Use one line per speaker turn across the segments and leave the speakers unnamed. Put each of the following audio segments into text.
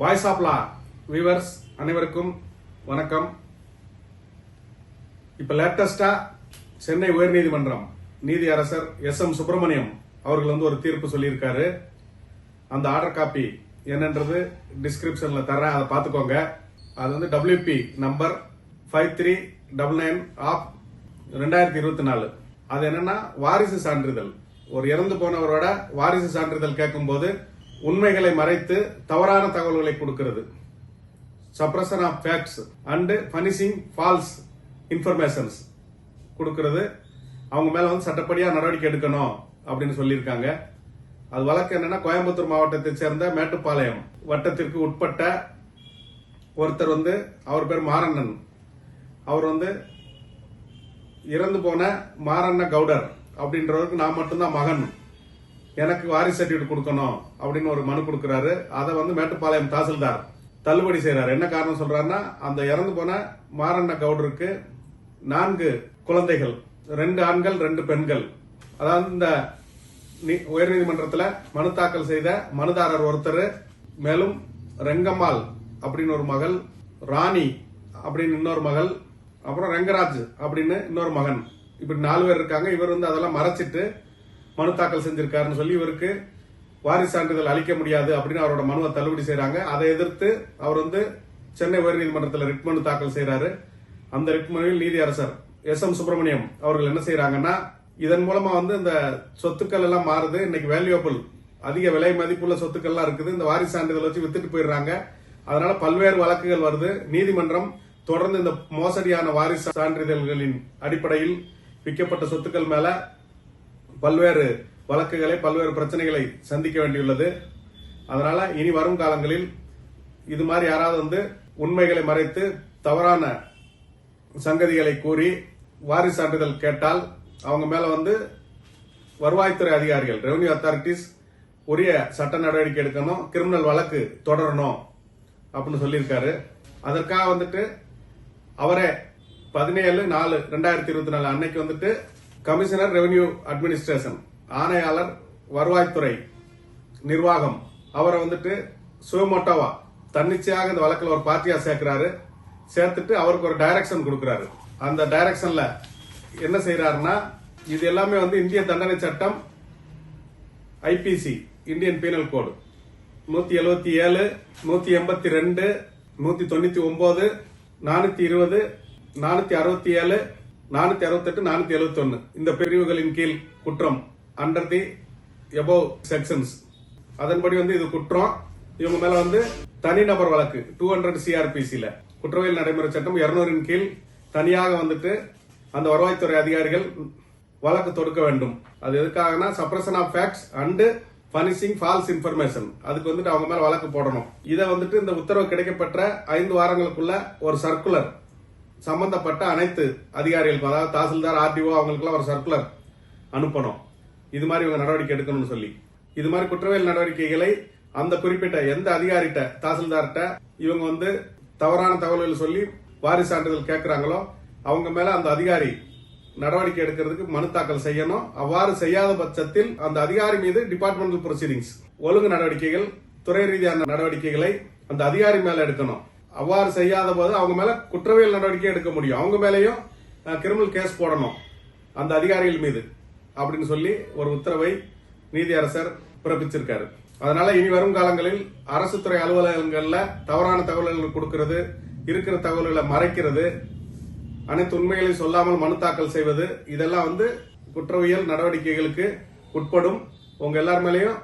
Voice of law viewers அனைவருக்கும் வணக்கம். இப்ப லேட்டஸ்டா சென்னை உயர்நீதிமன்றம் நீதி அரசர் எஸ் எம் சுப்பிரமணியம் அவர்கள் வந்து ஒரு தீர்ப்பு சொல்லியிருக்காரு. அந்த ஆர்டர் காப்பி என்னன்றது டிஸ்கிரிப்ஷன்ல தர்றேன். அதை பார்த்துக்கோங்க. அது வந்து WP number five three double nine of ரெண்டாயிரத்தி இருபத்தி நாலு. அது என்னன்னா வாரிசு சான்றிதழ். ஒரு இறந்து போனவரோட வாரிசு சான்றிதழ் கேட்கும்போது உண்மைகளை மறைத்து தவறான தகவல்களை கொடுக்கிறது. Suppression of facts and publishing false informations கொடுக்கறது. அவங்க மேலே வந்து சட்டப்படியாக நடவடிக்கை எடுக்கணும் அப்படின்னு சொல்லியிருக்காங்க. அது வழக்கு என்னன்னா கோயம்புத்தூர் மாவட்டத்தை சேர்ந்த மேட்டுப்பாளையம் வட்டத்திற்கு உட்பட்ட ஒருத்தர் வந்து அவர் பேர் மாரண்ணன் அவர் வந்து இறந்து போன மாரண்ண கவுடர் அப்படின்றவருக்கு நான் மட்டும்தான் மகன். எனக்கு வாரிசு சர்டிபிகேட் கொடுக்கணும் அப்படின்னு ஒரு மனு கொடுக்கறாரு. அதை வந்து மேட்டுப்பாளையம் தாசில்தார் தள்ளுபடி செய்யறாரு என்ன காரணம் சொல்றாருன்னா அந்த இறந்து போன மாரண்ண கவுடருக்கு நான்கு குழந்தைகள் ரெண்டு ஆண்கள் ரெண்டு பெண்கள். அதாவது இந்த நீ- உயர்நீதிமன்றத்துல மனு தாக்கல் செய்த மனுதாரர் ஒருத்தர் மேலும் ரெங்கம்மாள் அப்படின்னு ஒரு மகள் ராணி அப்படின்னு இன்னொரு மகள் அப்புறம் ரெங்கராஜ் அப்படின்னு இன்னொரு மகன். இப்படி நாலு பேர் இருக்காங்க. இவர் வந்து அதெல்லாம் மறைச்சிட்டு மனு தாக்கல் செஞ்சிருக்காருன்னு சொல்லி இவருக்கு வாரிசு சான்றிதழ் அளிக்க முடியாது அப்படின்னு அவரோட மனுவை தள்ளுபடி செய்யறாங்க அதை எதிர்த்து அவர் வந்து சென்னை உயர்நீதிமன்றத்தில் ரிட் மனு தாக்கல் செய்யறாரு அந்த ரிட் மனுவில் நீதி அரசர் எஸ் எம் சுப்பிரமணியம் அவர்கள் என்ன செய்யறாங்கன்னா இதன் மூலமா வந்து இந்த சொத்துக்கள் எல்லாம் மாறுது. இன்னைக்கு வேல்யூபிள் அதிக விலை மதிப்புள்ள சொத்துக்கள்லாம் இருக்குது. இந்த வாரிசு சான்றிதழ் வச்சு வித்துட்டு போயிடுறாங்க. அதனால பல்வேறு வழக்குகள் வருது. நீதிமன்றம் தொடர்ந்து இந்த மோசடியான வாரிசு சான்றிதழ்களின் அடிப்படையில் விற்கப்பட்ட சொத்துக்கள் மேல பல்வேறு வழக்குகளை பல்வேறு பிரச்சனைகளை சந்திக்க வேண்டியுள்ளது. அதனால இனி வரும் காலங்களில் இது மாதிரி யாராவது வந்து உண்மைகளை மறைத்து தவறான சங்கதிகளை கூறி வாரிசு சான்றிதழ் கேட்டால் அவங்க மேல வந்து வருவாய்த்துறை அதிகாரிகள் ரெவன்யூ அத்தாரிட்டிஸ் உரிய சட்ட நடவடிக்கை எடுக்கணும் கிரிமினல் வழக்கு தொடரணும் அப்படின்னு சொல்லியிருக்காரு. அதற்காக வந்துட்டு அவரே பதினேழு நாலு ரெண்டாயிரத்தி இருபத்தி நாலு அன்னைக்கு வந்துட்டு கமிஷனர் ரெவென்யூ அட்மினிஸ்ட்ரேஷன் ஆணையாளர் வருவாய்த்துறை நிர்வாகம். அவரை வந்துட்டு சுயமோட்டோவா தன்னிச்சையாக இந்த வழக்கில் ஒரு பார்ட்டியா சேர்க்கிறாரு. சேர்த்துட்டு அவருக்கு ஒரு டைரக்ஷன் கொடுக்குறாரு. அந்த டைரக்ஷன்ல என்ன செய்யறாருன்னா இது எல்லாமே வந்து இந்திய தண்டனை சட்டம் ஐபிசி இந்தியன் பீனல் கோடு நூத்தி எழுபத்தி ஏழு நூத்தி எண்பத்தி ரெண்டு நூத்தி தொண்ணூத்தி ஒன்பது நானூத்தி இருபது நானூத்தி அறுபத்தி ஏழு நானூத்தி அறுபத்தெட்டு நானூத்தி எழுபத்தி ஒன்னு இந்த பிரிவுகளின் கீழ் குற்றம். அண்டர் தி எபோவ் செக்ஷன்ஸ் அதன்படி வந்து இது குற்றம். இவங்க மேல வந்து தனிநபர் வழக்கு டூ ஹண்ட்ரட் சிஆர்பிசியில குற்றவியல் நடைமுறை சட்டம் இருநூறின் கீழ் தனியாக வந்துட்டு அந்த வருவாய்த்துறை அதிகாரிகள் வழக்கு தொடுக்க வேண்டும். அது எதுக்காகனா suppression of facts and publishing false information அதுக்கு வந்துட்டு அவங்க மேல வழக்கு போடணும். இதை வந்துட்டு இந்த உத்தரவு கிடைக்கப்பெற்ற ஐந்து வாரங்களுக்குள்ள ஒரு சர்க்குலர் சம்பந்தப்பட்ட அனைத்து அதிகாரிகளுக்கும் அதாவது தாசில்தார் ஆர்டிஓ அவங்களுக்குலாம் ஒரு சர்க்குலர் அனுப்பணும். இது மாதிரி இவங்க நடவடிக்கை எடுக்கணும்னு சொல்லி. இது மாதிரி குற்றவியல் நடவடிக்கைகளை அந்த குறிப்பிட்ட எந்த அதிகாரிட்ட தாசில்தார்கிட்ட இவங்க வந்து தவறான தகவல்கள் சொல்லி வாரிசு சான்றிதழ் கேட்குறாங்களோ அவங்க மேல அந்த அதிகாரி நடவடிக்கை எடுக்கிறதுக்கு மனு தாக்கல் செய்யணும். அவ்வாறு செய்யாத பட்சத்தில் அந்த அதிகாரி மீது டிபார்ட்மெண்டல் ப்ரொசீடிங்ஸ் ஒழுங்கு நடவடிக்கைகள் துறை ரீதியான நடவடிக்கைகளை அந்த அதிகாரி மேல எடுக்கணும். அவ்வாறு செய்யாத போது அவங்க மேல குற்றவியல் நடவடிக்கை எடுக்க முடியும். அவங்க மேலேயும் கிரிமினல் கேஸ் போடணும். அந்த அதிகாரிகள் மீது அப்படின்னு சொல்லி ஒரு உத்தரவை நீதி அரசர் பிறப்பிச்சிருக்காரு. அதனால இனி வரும் காலங்களில் அரசு துறை அலுவலகங்கள்ல தவறான தகவல்கள் கொடுக்கிறது இருக்கிற தகவல்களை மறைக்கிறது அனைத்து உண்மைகளையும் சொல்லாமல் மனு தாக்கல் செய்வது இதெல்லாம் வந்து குற்றவியல் நடவடிக்கைகளுக்கு உட்படும். உங்க எல்லார் மேலேயும்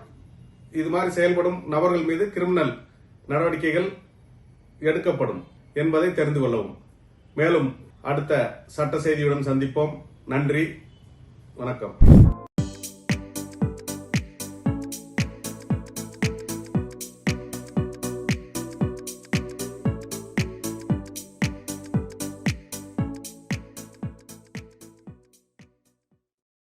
இது மாதிரி செயல்படும் நபர்கள் மீது கிரிமினல் நடவடிக்கைகள் எடுக்கப்படும் என்பதை தெரிந்து கொள்ளவும். மேலும் அடுத்த சட்ட செய்தியுடன் சந்திப்போம். நன்றி. வணக்கம்.